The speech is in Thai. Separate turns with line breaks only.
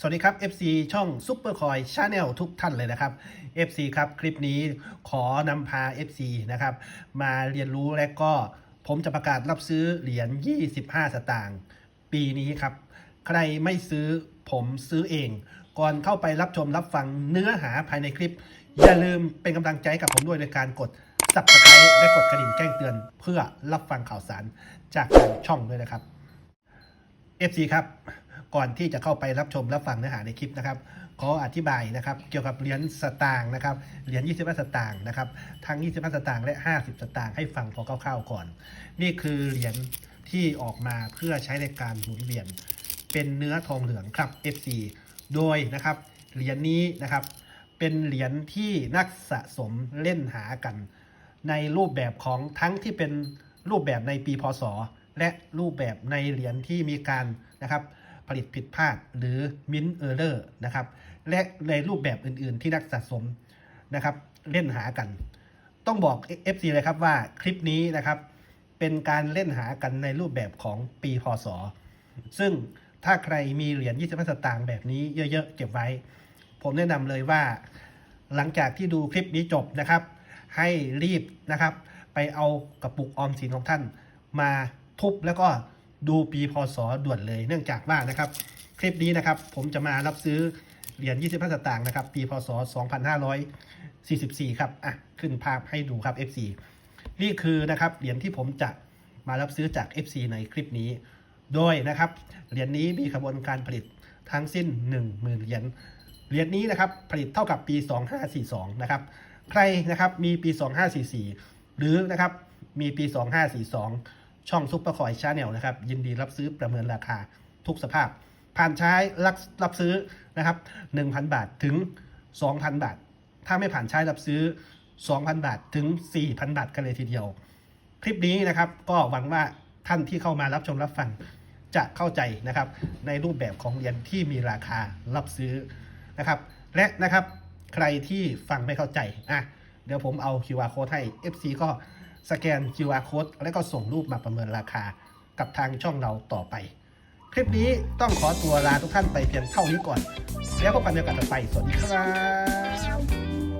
สวัสดีครับ FC ช่อง Super Coin Channel ทุกท่านเลยนะครับ FC ครับคลิปนี้ขอนำพา FC นะครับมาเรียนรู้และก็ผมจะประกาศรับซื้อเหรียญ 25 สตางค์ปีนี้ครับ ใครไม่ซื้อผมซื้อเอง ก่อนเข้าไปรับชมรับฟังเนื้อหาภายในคลิป อย่าลืมเป็นกำลังใจกับผมด้วยในการกด subscribe และกดกระดิ่งแจ้งเตือน เพื่อรับฟังข่าวสารจากทางช่องด้วยนะครับ FC ครับ ก่อนที่จะเข้าไปรับชมรับฟังเนื้อหาในคลิปนะครับ ขออธิบายนะครับ เกี่ยวกับเหรียญสตางค์นะครับ เหรียญ25 สตางค์นะครับ ทั้ง 25 สตางค์และ 50 สตางค์ให้ฟังพอคร่าวๆก่อน นี่คือเหรียญที่ออกมาเพื่อใช้ในการหมุนเวียน เป็นเนื้อทองเหลืองครับ FC โดยนะครับ เหรียญนี้นะครับ เป็นเหรียญที่นักสะสมเล่นหากัน ในรูปแบบของทั้งที่เป็นรูปแบบในปีพศ และรูปแบบในเหรียญที่มีการนะครับ ผลิตผิดพลาด หรือมินเออร์เลอร์นะครับ และในรูปแบบอื่นๆ ที่นักสะสมนะครับ เล่นหากัน ต้องบอก FC เลยครับว่าคลิปนี้นะครับ เป็นการเล่นหากันในรูปแบบของปีพศ ซึ่งถ้าใครมีเหรียญ25สตางค์แบบนี้เยอะๆ เก็บไว้ ผมแนะนำเลยว่า หลังจากที่ดูคลิปนี้จบนะครับ ให้รีบนะครับ ไปเอากระปุกออมสินของท่าน มาทุบแล้วก็ ดูปีพศด่วนเลยเนื่องจากว่านะครับ คลิปนี้นะครับ ผมจะมารับซื้อเหรียญ25สตางค์นะครับ ปีพศ 2544 ครับอะขึ้นภาพให้ดูครับ FC นี่คือนะครับเหรียญที่ผมจะมารับซื้อจาก FC ในคลิปนี้ โดยนะครับเหรียญนี้มีกระบวนการผลิตทั้งสิ้น 10,000 เหรียญเหรียญนี้นะครับผลิตเท่ากับปี 2542 นะครับ ใครนะครับมีปี 2544 หรือนะครับมีปี 2542 ช่องซุปเปอร์คอยชาแนลนะครับ ยินดีรับซื้อประเมินราคาทุกสภาพ ผ่านใช้รับรับซื้อนะครับ 1,000 บาทถึง 2,000 บาท ถ้าไม่ผ่านใช้รับซื้อ 2,000 บาทถึง 4,000 บาทกันเลยทีเดียว คลิปนี้นะครับก็หวังว่าท่านที่เข้ามารับชมรับฟังจะเข้าใจนะครับในรูปแบบของเหรียญที่มีราคารับซื้อนะครับ และนะครับใครที่ฟังไม่เข้าใจอะเดี๋ยวผมเอา QR code ให้ FC ก็ สแกน QR code แล้วก็ส่งรูปมาประเมินราคากับทางช่องเราต่อไป คลิปนี้ต้องขอตัวลาทุกท่านไปเพียงเท่านี้ก่อน แล้วพบกันในโอกาสต่อไป สวัสดีครับ